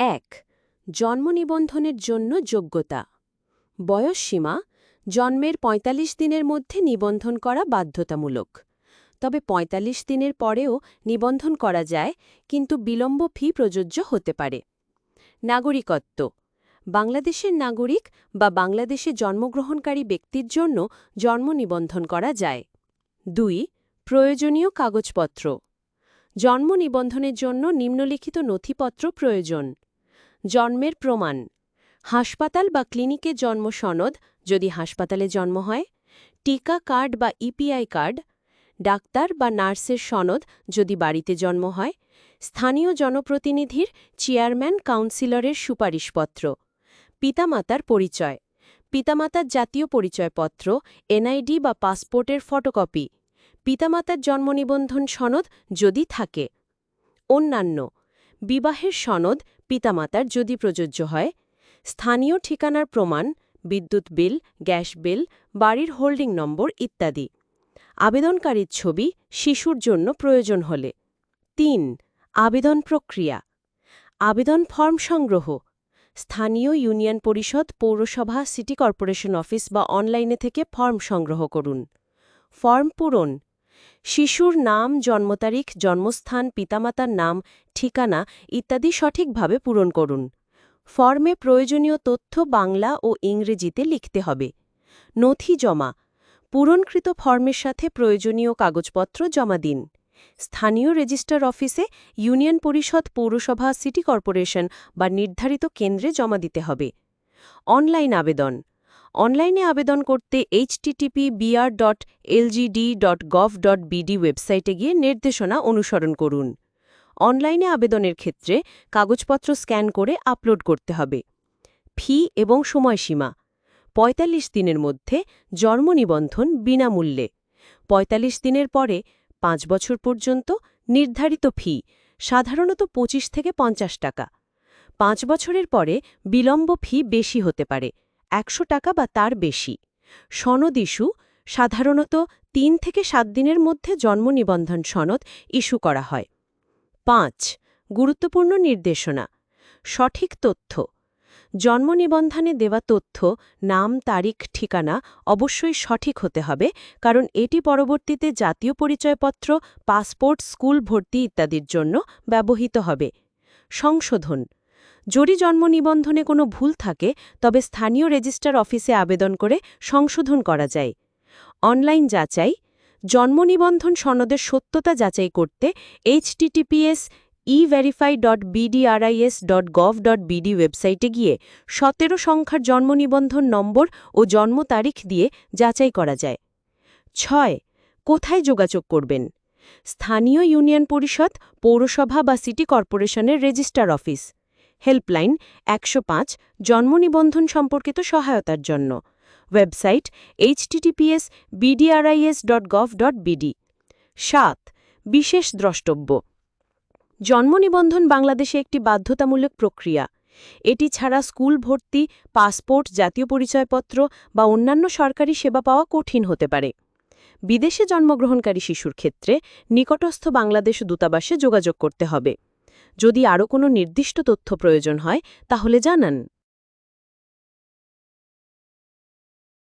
এক, জন্ম নিবন্ধনের জন্য যোগ্যতা। বয়সসীমা জন্মের ৪৫ দিনের মধ্যে নিবন্ধন করা বাধ্যতামূলক। তবে ৪৫ দিনের পরেও নিবন্ধন করা যায়, কিন্তু বিলম্ব ফি প্রযোজ্য হতে পারে। নাগরিকত্ব, বাংলাদেশের নাগরিক বা বাংলাদেশে জন্মগ্রহণকারী ব্যক্তির জন্য জন্ম নিবন্ধন করা যায়। দুই, প্রয়োজনীয় কাগজপত্র, জন্ম নিবন্ধনের জন্য নিম্নলিখিত নথিপত্র প্রয়োজন। জন্মের প্রমাণ। হাসপাতাল বা ক্লিনিকে জন্ম সনদ, যদি হাসপাতালে জন্ম হয়। টিকা কার্ড বা ইপিআই কার্ড। ডাক্তার বা নার্সের সনদ, যদি বাড়িতে জন্ম হয়। স্থানীয় জনপ্রতিনিধির, চেয়ারম্যান, কাউন্সিলরের সুপারিশপত্র। পিতামাতার পরিচয়। পিতামাতার জাতীয় পরিচয়পত্র, এনআইডি বা পাসপোর্টের ফটোকপি। পিতামাতার জন্মনিবন্ধন সনদ, যদি থাকে। অন্যান্য বিবাহের সনদ পিতামাতার যদি প্রযোজ্য হয়, স্থানীয় ঠিকানার প্রমাণ, বিদ্যুৎ বিল, গ্যাস বিল, বাড়ির হোল্ডিং নম্বর ইত্যাদি। আবেদনকারীর ছবি শিশুর জন্য প্রয়োজন হলে। তিন, আবেদন প্রক্রিয়া। আবেদন ফর্ম সংগ্রহ। স্থানীয় ইউনিয়ন পরিষদ, পৌরসভা, সিটি কর্পোরেশন অফিস বা অনলাইনে থেকে ফর্ম সংগ্রহ করুন। ফর্ম পূরণ। শিশুর নাম জন্মতারিখ জন্মস্থান, পিতামাতার নাম, ঠিকানা ইত্যাদি সঠিকভাবে পূরণ করুন। ফর্মে প্রয়োজনীয় তথ্য বাংলা ও ইংরেজিতে লিখতে হবে। নথি জমা। পূরণকৃত ফর্মের সাথে প্রয়োজনীয় কাগজপত্র জমা দিন। স্থানীয় রেজিস্টার অফিসে ইউনিয়ন পরিষদ পৌরসভা, সিটি কর্পোরেশন বা নির্ধারিত কেন্দ্রে জমা দিতে হবে। অনলাইন আবেদন। অনলাইনে আবেদন করতে HTTP BR dot LGD dot gov dot BD ওয়েবসাইটে গিয়ে নির্দেশনা অনুসরণ করুন। অনলাইনে আবেদনের ক্ষেত্রে কাগজপত্র স্ক্যান করে আপলোড করতে হবে। ফি এবং সময়সীমা। ৪৫ দিনের মধ্যে জন্ম নিবন্ধন বিনামূল্যে। ৪৫ দিনের পরে পাঁচ বছর পর্যন্ত নির্ধারিত ফি, সাধারণত ২৫ থেকে পঞ্চাশ টাকা। পাঁচ বছরের পরে বিলম্ব ফি বেশি হতে পারে। একশো টাকা বা তার বেশি। সনদ ইস্যু সাধারণত তিন থেকে সাত দিনের মধ্যে জন্ম নিবন্ধন সনদ ইস্যু করা হয়। পাঁচ, গুরুত্বপূর্ণ নির্দেশনা, সঠিক তথ্য, জন্ম নিবন্ধনে দেওয়া তথ্য, নাম, তারিখ, ঠিকানা অবশ্যই সঠিক হতে হবে কারণ এটি পরবর্তীতে জাতীয় পরিচয়পত্র, পাসপোর্ট, স্কুল ভর্তি ইত্যাদির জন্য ব্যবহৃত হবে। সংশোধন যদি জন্ম নিবন্ধনে কোনো ভুল থাকে, তবে স্থানীয় রেজিস্টার অফিসে আবেদন করে সংশোধন করা যায়। অনলাইন যাচাই, জন্ম নিবন্ধন সনদের সত্যতা যাচাই করতে HTTPS everify dot BDRIS dot gov dot BD ওয়েবসাইটে গিয়ে সতেরো সংখ্যার জন্ম নিবন্ধন নম্বর ও জন্ম তারিখ দিয়ে যাচাই করা যায়। ছয়, কোথায় যোগাযোগ করবেন? স্থানীয় ইউনিয়ন পরিষদ, পৌরসভা বা সিটি কর্পোরেশনের রেজিস্টার অফিস। হেল্পলাইন একশো পাঁচ জন্ম নিবন্ধন সম্পর্কিত সহায়তার জন্য। Website HTTPS BDRIS dot gov dot BD সাত, বিশেষ দ্রষ্টব্য। জন্ম নিবন্ধন বাংলাদেশে একটি বাধ্যতামূলক প্রক্রিয়া। এটি ছাড়া স্কুল ভর্তি, পাসপোর্ট, জাতীয় পরিচয়পত্র বা অন্যান্য সরকারি সেবা পাওয়া কঠিন হতে পারে। বিদেশে জন্মগ্রহণকারী শিশুর ক্ষেত্রে নিকটস্থ বাংলাদেশ দূতাবাসে যোগাযোগ করতে হবে। যদি আরও কোনো নির্দিষ্ট তথ্য প্রয়োজন হয় তাহলে জানান।